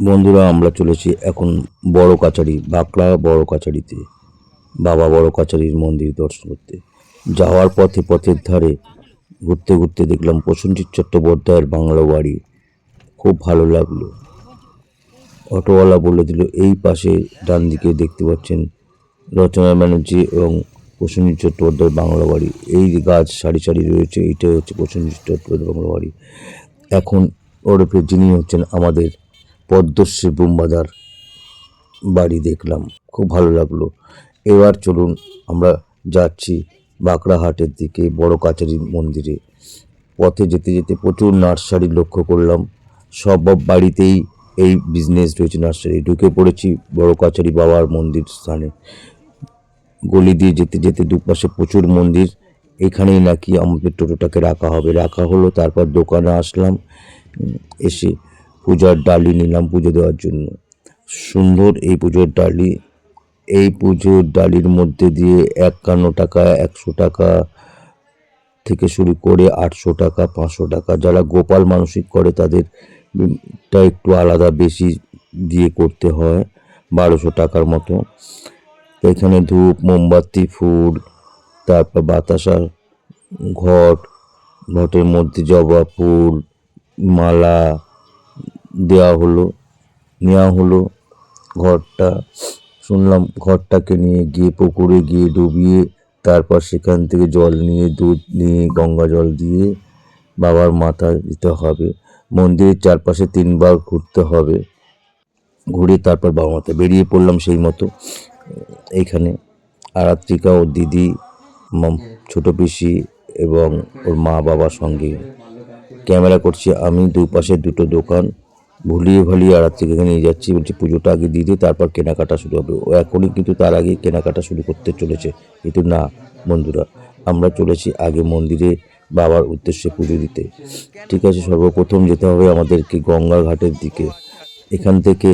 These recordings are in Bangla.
বন্ধুরা, আমরা চলেছি এখন বড় কাচারি বাঁকড়া বড় কাচারিতে বাবা বড় কাচারির মন্দির দর্শন করতে। যাওয়ার পথে পথের ধারে ঘুরতে ঘুরতে দেখলাম প্রসেনজিৎ চট্টোপাধ্যায়ের বাংলা বাড়ি। খুব ভালো লাগল। অটোওয়ালা বলে দিল, এই পাশে ডান দিকে দেখতে পাচ্ছেন রচনা ব্যানার্জি এবং প্রসেনজিৎ চট্টোপাধ্যায়ের বাংলা বাড়ি। এই গাছ সারি সারি রয়েছে, এইটাই হচ্ছে প্রসেনজিৎ চট্টোপাধ্যায়ের বাংলা বাড়ি। এখন ওরফে যিনি হচ্ছেন আমাদের পদ্মশ্রী বুম্বাদার বাড়ি দেখলাম। খুব ভালো লাগল। এবার চলুন আমরা যাচ্ছি বাঁকড়াহাটের দিকে, বড় কাচারি মন্দিরে। পথে যেতে যেতে প্রচুর নার্সারি লক্ষ্য করলাম। সব বাড়িতেই এই বিজনেস রয়েছে নার্সারি। ঢুকে পড়েছি বড় কাচারি বাবার মন্দির স্থানে। গলি দিয়ে যেতে যেতে দুপাশে প্রচুর মন্দির। এখানেই নাকি আমাদের টোটোটাকে রাখা হবে। রাখা হলো, তারপর দোকানে আসলাম। এসে পূজার ডালি নিলাম পুজো দেওয়ার জন্য। সুন্দর এই পুজোর ডালি। এই পুজোর ডালির মধ্যে দিয়ে একান্ন টাকা, একশো টাকা থেকে শুরু করে আটশো টাকা, পাঁচশো টাকা। যারা গোপাল মানসিক করে তাদের টা একটু আলাদা বেশি দিয়ে করতে হয়, বারোশো টাকার মতো। এখানে ধূপ, মোমবাতি, ফুল, তারপর বাতাসা ঘট, ঘটের মধ্যে জবা ফুল, মালা দেওয়া হলো নেওয়া হলো ঘরটা। শুনলাম ঘরটাকে নিয়ে গিয়ে পুকুরে গিয়ে ডুবিয়ে তারপর সেখান থেকে জল নিয়ে, দুধ নিয়ে, গঙ্গা জল দিয়ে বাবার মাথা দিতে হবে। মন্দিরের চারপাশে তিনবার ঘুরতে হবে। ঘুরে তারপর বাবা মাথা বেরিয়ে পড়লাম সেই মতো। এইখানে আরাত্রিকা ও দিদি ছোট পিসি এবং ওর মা বাবার সঙ্গে ক্যামেরা করছি। আমি দুপাশে দুটো দোকান। ভুলিয়ে ভালিয়ে আরাত্রিকাকে নিয়ে যাচ্ছি। বলছি, পুজোটা আগে দিয়ে দিই তারপর কেনাকাটা শুরু হবে। ও এখনই কিন্তু তার আগে কেনাকাটা শুরু করতে চলেছে। কিন্তু না, বন্ধুরা, আমরা চলেছি আগে মন্দিরে বাবার উদ্দেশ্যে পুজো দিতে। ঠিক আছে, সর্বপ্রথম যেতে হবে আমাদেরকে গঙ্গা ঘাটের দিকে। এখান থেকে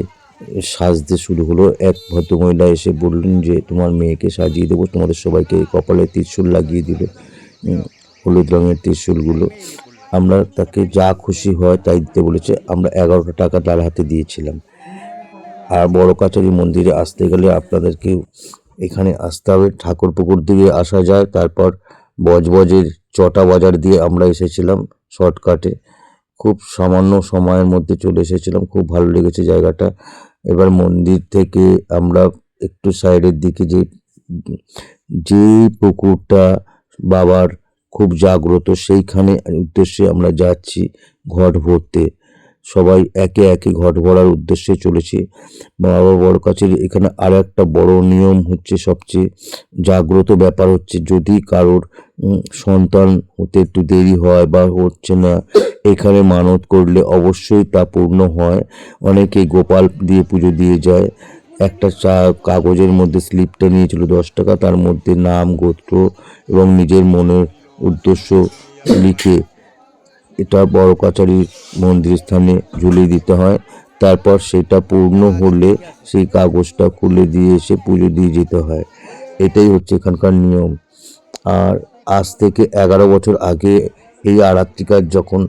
সাজতে শুরু হলো। এক ভদ্রমহিলা এসে বললেন যে, তোমার মেয়েকে সাজিয়ে দেবো। তোমাদের সবাইকে কপালে ত্রিশূল লাগিয়ে দিল হলুদ রঙের ত্রিশূলগুলো। আমরা তাকে যা খুশি হয় তাই দিতে বলেছে। আমরা এগারোটা টাকা তার হাতে দিয়েছিলাম। আর বড় কাছারি মন্দিরে আসতে গেলে আপনাদেরকে এখানে আসতে হবে। ঠাকুর পুকুর দিকে আসা যায়, তারপর বজবজের চটা বাজার দিয়ে আমরা এসেছিলাম শর্টকাটে। খুব সামান্য সময়ের মধ্যে চলে এসেছিলাম, খুব ভালো লেগেছে জায়গাটা। এবার মন্দির থেকে আমরা একটু সাইডের দিকে যে যে পুকুরটা বাবার খুব জাগ্রত। সেইখানে উদ্দেশ্যে আমরা যাচ্ছি ঘট ভরতে। সবাই একে একে ঘট ভরার উদ্দেশ্যে চলেছি। বাবা বড় কাছের এখানে আর একটা বড় নিয়ম হচ্ছে সবচেয়ে জাগ্রত ব্যাপার হচ্ছে যদি কারোর সন্তান হতে একটু দেরি হয় বা হচ্ছে না, এখানে মানত করলে অবশ্যই তা পূর্ণ হয়। অনেকে গোপাল দিয়ে পুজো দিয়ে যায়। একটা চা, কাগজের মধ্যে স্লিপটা নিয়েছিল দশ টাকা, তার মধ্যে নাম, গোত্র এবং নিজের মনের উদ্দেশ্য লিখে এটা বড় কাছারির মন্দির স্থানে ঝুলিয়ে দিতে হয়। তারপর সেটা পূর্ণ হলে সেই কাগজটা খুলে দিয়ে এসে পুজো দিয়ে যেতে হয়। এটাই হচ্ছে এখানকার নিয়ম। আর আজ থেকে এগারো বছর আগে এই আরাত্রিকার যখন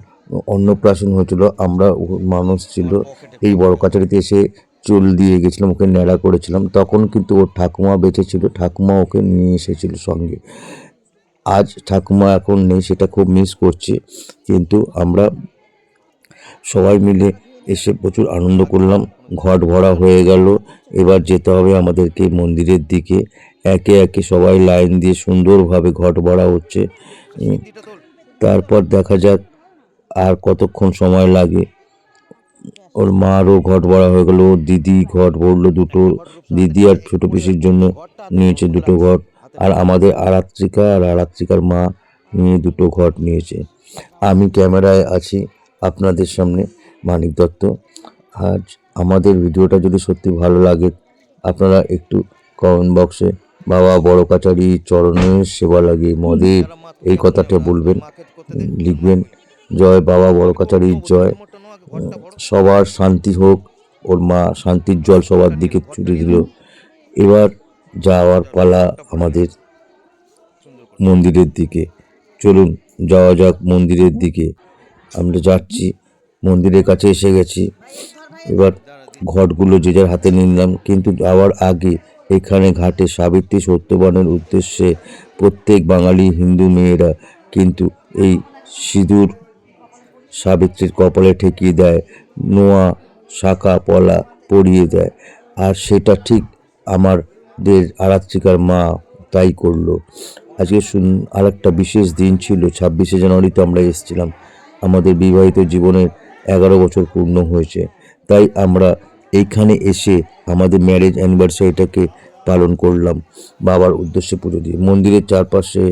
অন্নপ্রাশন হয়েছিল, আমরা মানুষ ছিল, এই বড় কাছারিতে এসে চুল দিয়ে গেছিলাম, ওকে ন্যাড়া করেছিলাম। তখন কিন্তু ওর ঠাকুমা বেঁচে ছিল, ঠাকুমা ওকে নিয়ে এসেছিল সঙ্গে। আজ ঠাকুমা এখন নেই, সেটা খুব মিস করছি। কিন্তু আমরা সবাই মিলে এসে প্রচুর আনন্দ করলাম। ঘট ভরা হয়ে গেল। এবার যেতে হবে আমাদেরকে মন্দিরের দিকে। একে একে সবাই লাইন দিয়ে সুন্দরভাবে ঘট ভরা হচ্ছে। তারপর দেখা যাক আর কতক্ষণ সময় লাগে। ওর মারও ঘট ভরা হয়ে গেল। দিদি ঘট ভরলো দুটো। দিদি আর ছোটো পিসির জন্য নিয়েছে দুটো ঘট। আর আমাদের আরাত্রিকা আর আরাত্রিকার মা নিয়ে দুটো ঘট নিয়েছে। আমি ক্যামেরায় আছি আপনাদের সামনে, মানিক দত্ত। আজ আমাদের ভিডিওটা যদি সত্যি ভালো লাগে, আপনারা একটু কমেন্ট বক্সে বাবা বড় কাচারি চরণের সেবা লাগে মদের এই কথাটা বলবেন, লিখবেন, জয় বাবা বড় কাচারির জয়। সবার শান্তি হোক, ওর মা শান্তির জল সবার দিকে ছুটে দিল। এবার যাওয়ার পালা আমাদের মন্দিরের দিকে। চলুন, যাওয়া যাক মন্দিরের দিকে। আমরা যাচ্ছি, মন্দিরের কাছে এসে গেছি। এবার ঘটগুলো যে যার হাতে নিলাম, কিন্তু যাওয়ার আগে এখানে ঘাটে সাবিত্রী সত্যবানের উদ্দেশ্যে প্রত্যেক বাঙালি হিন্দু মেয়েরা কিন্তু এই সিঁদুর সাবিত্রীর কপালে ঠেকিয়ে দেয়, নোয়া শাখা পলা পরিয়ে দেয়। আর সেটা ঠিক আমাদের আরাত্রিকার মা তাই করল। আজকে শুন আর একটা বিশেষ দিন ছিল, ছাব্বিশে জানুয়ারিতে আমরা এসেছিলাম। আমাদের বিবাহিত জীবনের এগারো বছর পূর্ণ হয়েছে। তাই আমরা এইখানে এসে আমাদের ম্যারেজ অ্যানিভার্সারিটাকে পালন করলাম, বাবার উদ্দেশ্যে পুজো দিয়ে। মন্দিরের চারপাশে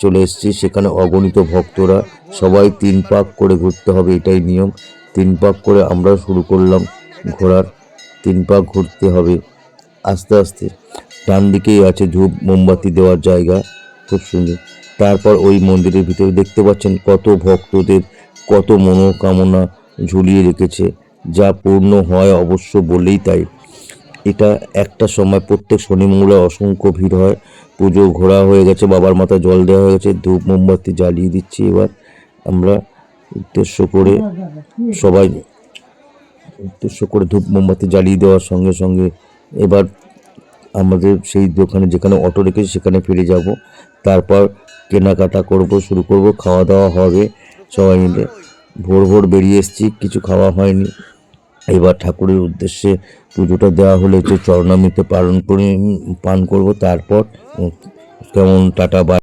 চলে এসেছি, সেখানে অগণিত ভক্তরা, সবাই তিন পাক করে ঘুরতে হবে এটাই নিয়ম। তিন পাক করে আমরা শুরু করলাম ঘোরার, তিন পাক ঘুরতে হবে আস্তে আস্তে। ডান দিকেই আছে ধূপ, মোমবাতি দেওয়ার জায়গা, খুব সুন্দর। তারপর ওই মন্দিরের ভিতরে দেখতে পাচ্ছেন কত ভক্তদের কত মনোকামনা ঝুলিয়ে রেখেছে, যা পূর্ণ হয় অবশ্য বলেই তাই। এটা একটা সময় প্রত্যেক শনি মঙ্গলে অসংখ্য ভিড় হয়, পুজো ঘোরা হয়ে গেছে, বাবার মাথায় জল দেওয়া হয়ে গেছে, ধূপ, মোমবাতি জ্বালিয়ে দিচ্ছি এবার আমরা উদ্দেশ্য করে সবাই, উদ্দেশ্য করে ধূপ, মোমবাতি জ্বালিয়ে দেওয়ার সঙ্গে সঙ্গে এবার আমাদের সেই দোকানে যেখানে অটো রেখেছি সেখানে ফিরে যাব। তারপর কেনাকাটা করব, শুরু করব খাওয়া দাওয়া হবে, সবাই মিলে। ভোর ভোর বেরিয়ে এসেছি, কিছু খাওয়া হয়নি। এবার ঠাকুরের উদ্দেশ্যে পুজোটা দেওয়া হলে যে চরণামিতে পালন করে পান করব। তারপর কেমন টাটা বা